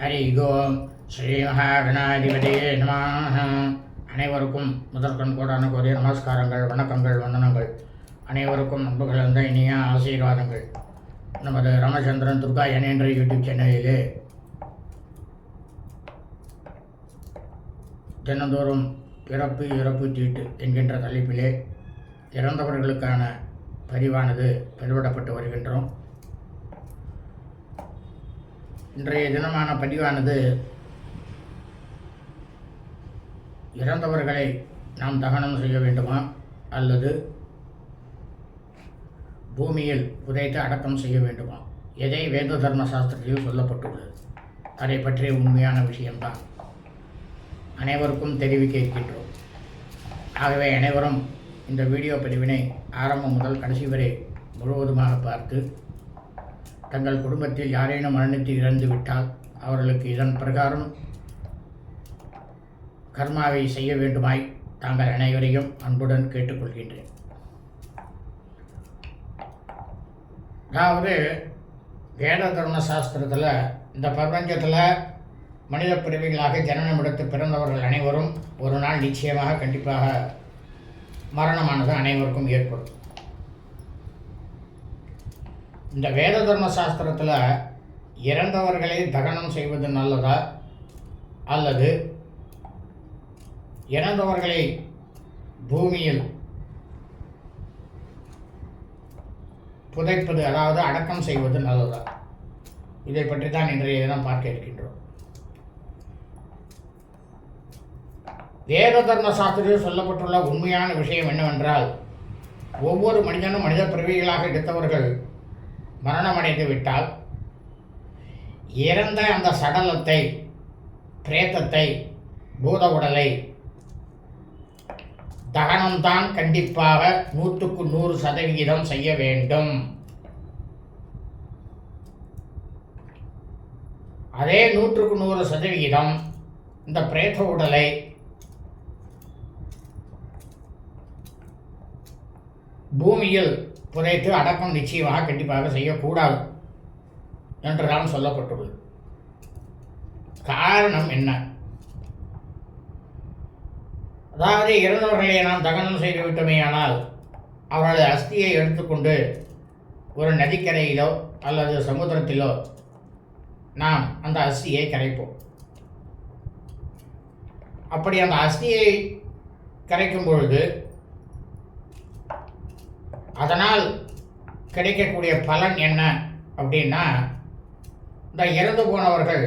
ஹரி ஓம் ஸ்ரீ மகாகணாதிபதியே நம அனைவருக்கும் முதற்கண் கூடான கோரிய நமஸ்காரங்கள் வணக்கங்கள் வந்தனங்கள். அனைவருக்கும் நண்பர்கள் இருந்த இனிய ஆசீர்வாதங்கள். நமது ராமச்சந்திரன் துர்கா என் என்ற யூடியூப் சேனலிலே தினந்தோறும் பிறப்பு இறப்பு தீட்டு என்கின்ற தலைப்பிலே இறந்தவர்களுக்கான பதிவானது பதிவிடப்பட்டு வருகின்றோம். இன்றைய தினமான பதிவானது இறந்தவர்களை நாம் தகனம் செய்ய வேண்டுமா? அல்லது பூமியில் புதைத்து அடக்கம் செய்ய வேண்டுமா? எதை வேத தர்ம சாஸ்திரத்தில் சொல்லப்பட்டுள்ளது? அதை பற்றிய உண்மையான விஷயம்தான். அனைவருக்கும் தெரிவிக்க இருக்கின்றோம் ஆகவே அனைவரும் இந்த வீடியோ பதிவினை ஆரம்பம் முதல் கடைசி வரை முழுவதுமாக பார்த்து தங்கள் குடும்பத்தில் யாரேனும் மரணித்து இறந்து விட்டால் அவர்களுக்கு இதன் பிரகாரம் கர்மாவை செய்ய வேண்டுமாய் தாங்கள் அனைவரையும் அன்புடன் கேட்டுக்கொள்கின்றேன். அதாவது வேத தர்ம சாஸ்திரத்தில் இந்த பிரபஞ்சத்தில் மனித பிரிவிகளாக ஜனனம் எடுத்து பிறந்தவர்கள் அனைவரும் ஒரு நாள் நிச்சயமாக கண்டிப்பாக மரணமானது அனைவருக்கும் ஏற்படும். இந்த வேத தர்ம சாஸ்திரத்தில் இறந்தவர்களை தகனம் செய்வது நல்லதா? அல்லது இறந்தவர்களை பூமியில் புதைப்பது அதாவது அடக்கம் செய்வது நல்லதா? இதை பற்றி தான் இன்றைய தினம் பார்க்க இருக்கின்றோம். வேத தர்ம சாஸ்திரத்தில் சொல்லப்பட்டுள்ள உண்மையான விஷயம் என்னவென்றால் ஒவ்வொரு மனிதனும் மனித பிறவிகளாக எடுத்தவர்கள் மரணமடைந்து விட்டால் இறந்த அந்த சடலத்தை பிரேத்தத்தை பூத உடலை தகனம்தான் கண்டிப்பாக நூற்றுக்கு நூறு சதவிகிதம் செய்ய வேண்டும். அதே நூற்றுக்கு நூறு சதவிகிதம் இந்த பிரேத உடலை பூமியில் புதைத்து அடக்கம் நிச்சயமாக கண்டிப்பாக செய்யக்கூடாது என்றுதான் சொல்லப்பட்டுள்ளது. காரணம் என்ன? அதாவது இறந்தவர்களை நாம் தகனம் செய்து விட்டோமேயானால் அவர்களது அஸ்தியை எடுத்துக்கொண்டு ஒரு நதிக்கரையிலோ அல்லது சமுத்திரத்திலோ நாம் அந்த அஸ்தியை கரைப்போம். அப்படி அந்த அஸ்தியை கரைக்கும் பொழுது அதனால் கிடைக்கக்கூடிய பலன் என்ன அப்படின்னா இந்த இறந்து போனவர்கள்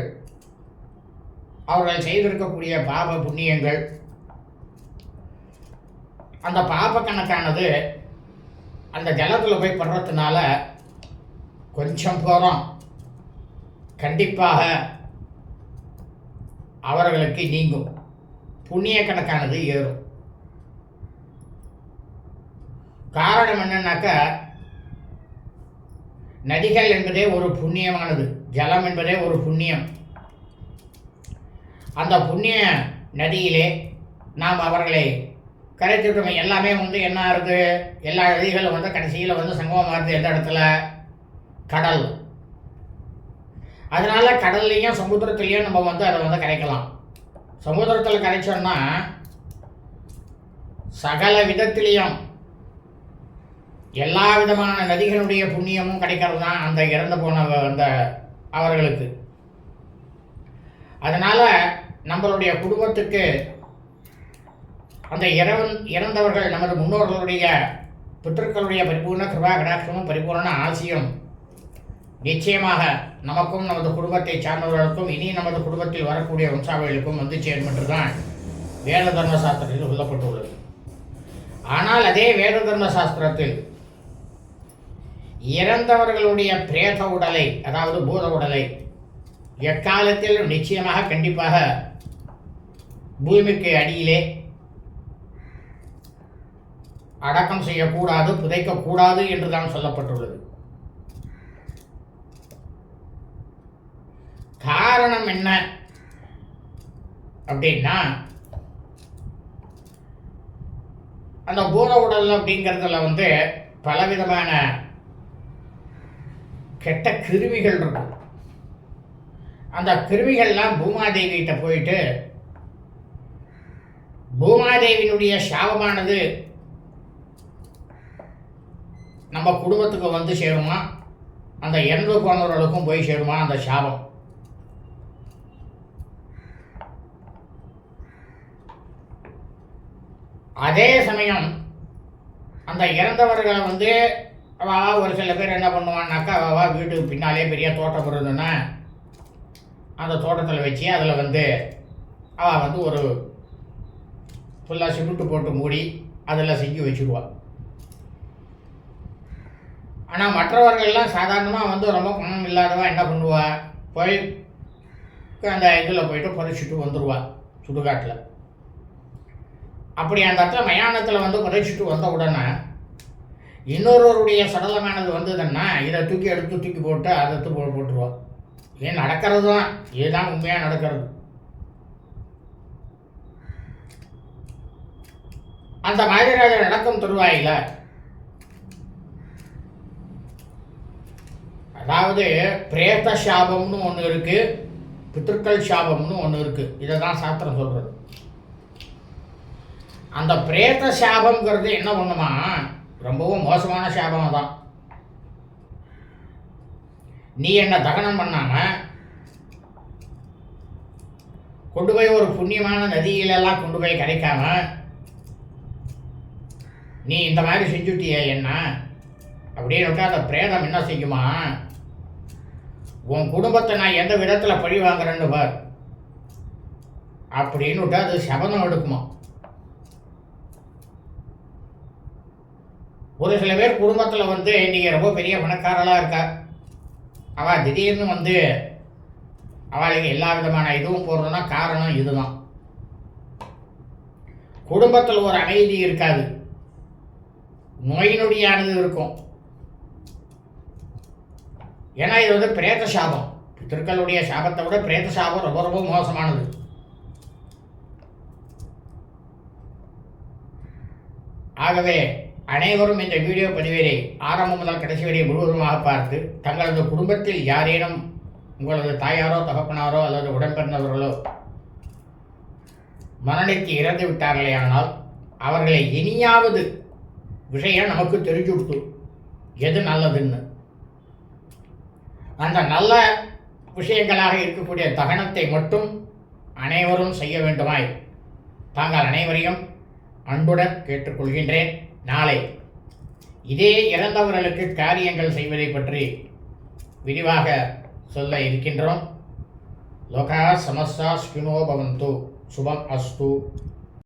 அவர்கள் செய்திருக்கக்கூடிய பாப புண்ணியங்கள் அந்த பாப கணக்கானது அந்த ஜலத்தில் போய் படுறதுனால கொஞ்சம் போகிறோம் கண்டிப்பாக அவர்களுக்கு நீங்கும். புண்ணிய கணக்கானது ஏறும். காரணம் என்னன்னாக்க நதிகள் என்பதே ஒரு புண்ணியமானது. ஜலம் என்பதே ஒரு புண்ணியம். அந்த புண்ணிய நதியிலே நாம் அவர்களை கரைத்திருக்கோம் எல்லாமே வந்து என்ன ஆகுது எல்லா நதிகளும் வந்து கடைசியில் வந்து சங்கமம் ஆகுது எந்த இடத்துல? கடல். அதனால் கடல்லையும் சமுத்திரத்துலேயும் நம்ம வந்து அதை வந்து கரைக்கலாம். சமுத்திரத்தில் கரைச்சோம்னா சகல விதத்திலையும் எல்லா விதமான நதிகளுடைய புண்ணியமும் கிடைக்கிறது தான் அந்த இறந்து போன அந்த அவர்களுக்கு. அதனால் நம்மளுடைய குடும்பத்துக்கு அந்த இறவன் இறந்தவர்கள் நமது முன்னோர்களுடைய பித்தர்களுடைய பரிபூர்ண கிருபா கடாட்சமும் பரிபூர்ண ஆசியும் நிச்சயமாக நமக்கும் நமது குடும்பத்தை சார்ந்தவர்களுக்கும் இனி நமது குடும்பத்தில் வரக்கூடிய வம்சாவளிகளுக்கும் வந்து சேரும் என்றுதான் வேத தர்ம சாஸ்திரத்தில் சொல்லப்பட்டுள்ளது. ஆனால் அதே வேத தர்ம சாஸ்திரத்தில் இறந்தவர்களுடைய பிரேத உடலை அதாவது பூத உடலை எக்காலத்தில் நிச்சயமாக கண்டிப்பாக பூமிக்கு அடியிலே அடக்கம் செய்யக்கூடாது புதைக்கக்கூடாது என்று தான் சொல்லப்பட்டுள்ளது. காரணம் என்ன அப்படின்னா அந்த பூத உடல் அப்படிங்கிறதுல வந்து பலவிதமான கெட்ட கிருமிகள் இருக்கும். அந்த கிருமிகள்லாம் பூமாதேவிகிட்ட போயிட்டு பூமாதேவியினுடைய சாபமானது நம்ம குடும்பத்துக்கு வந்து சேருமா? அந்த இறந்து போனவர்களுக்கும் போய் சேருமா அந்த சாபம்? அதே சமயம் அந்த இறந்தவர்களை வந்து அவா ஒரு சில பேர் என்ன பண்ணுவான்னாக்கா அவா வீட்டுக்கு பின்னாலே பெரிய தோட்டம் இருந்ததுன்னா அந்த தோட்டத்தில் வச்சு அதில் வந்து அவள் வந்து ஒரு ஃபுல்லாக சிமெண்ட்டு போட்டு மூடி அதில் செஞ்சு வச்சுருவாள் ஆனால் மற்றவர்கள்லாம் சாதாரணமாக வந்து ரொம்ப பணம் இல்லாதவா என்ன பண்ணுவா? போய் அந்த இதில் போயிட்டு புதைச்சிட்டு வந்துடுவா சுடுகாட்டில். அப்படி அந்த இடத்துல மயானத்தில் வந்து புதைச்சிட்டு வந்த உடனே இன்னொருவருடைய சடலமானது வந்ததுன்னா இதை தூக்கி எடுத்து தூக்கி போட்டு அதை எடுத்து போட்டுருவோம். ஏன் நடக்கிறது தான் இதுதான் உண்மையாக நடக்கிறது. அந்த மாதிரி நடக்கும் தருவாயில். அதாவது பிரேத சாபம்னு ஒன்று இருக்கு பித்திருக்கள் சாபம்னு ஒன்று இருக்கு. இதை தான் சாஸ்திரம் சொல்றது. அந்த பிரேத சாபம்ங்கிறது என்ன பண்ணுமா ரொம்பவும் மோசமான சாபம் தான் நீ என்ன தகனம் பண்ணாம கொண்டு போய் ஒரு புண்ணியமான நதியிலெல்லாம் கொண்டு போய் கரைக்காம நீ இந்த மாதிரி செஞ்சுட்டிய என்ன? அப்படின்னு அந்த பிரேதம் என்ன செய்யுமா? உன் குடும்பத்தை நான் எந்த விதத்தில் பழி வாங்குறேன்னு பார். அப்படின்னு விட்டு அது சபதம் எடுக்குமா? ஒரு சில பேர் குடும்பத்தில் வந்து நீங்கள் ரொம்ப பெரிய பணக்காரலாக இருக்கா. அவள் திடீர்னு வந்து அவளுக்கு எல்லா விதமான இதுவும் போடுறதுனா காரணம் இதுதான். குடும்பத்தில் ஒரு அமைதி இருக்காது. நோய் நொடியானது இருக்கும். ஏன்னா இது வந்து பிரேத சாபம். பித்தர்களுடைய சாபத்தை விட பிரேத சாபம் ரொம்ப ரொம்ப மோசமானது. ஆகவே அனைவரும் இந்த வீடியோ பதிவேரை ஆரம்பம் முதல் கடைசி வரை முழுவதுமாக பார்த்து தங்களது குடும்பத்தில் யாரேனும் உங்களது தாயாரோ தகப்பனாரோ அல்லது உடன்பிறந்தவர்களோ மரணித்து இறந்து விட்டார்களே ஆனால் அவர்களை இனியாவது விஷயம் நமக்கு தெரிஞ்சு கொடுத்து எது நல்லதுன்னு. அந்த நல்ல விஷயங்களாக இருக்கக்கூடிய தகனத்தை மட்டும் அனைவரும் செய்ய வேண்டுமாய் தாங்கள் அனைவரையும் அன்புடன் கேட்டுக்கொள்கின்றேன். நாளை. இதே இறந்தவர்களுக்கு காரியங்கள் செய்வதை பற்றி விரிவாக சொல்ல இருக்கின்றோம். லோகா சமஸ்தா ஸ்பினோ பவந்து. சுபம் அஸ்து.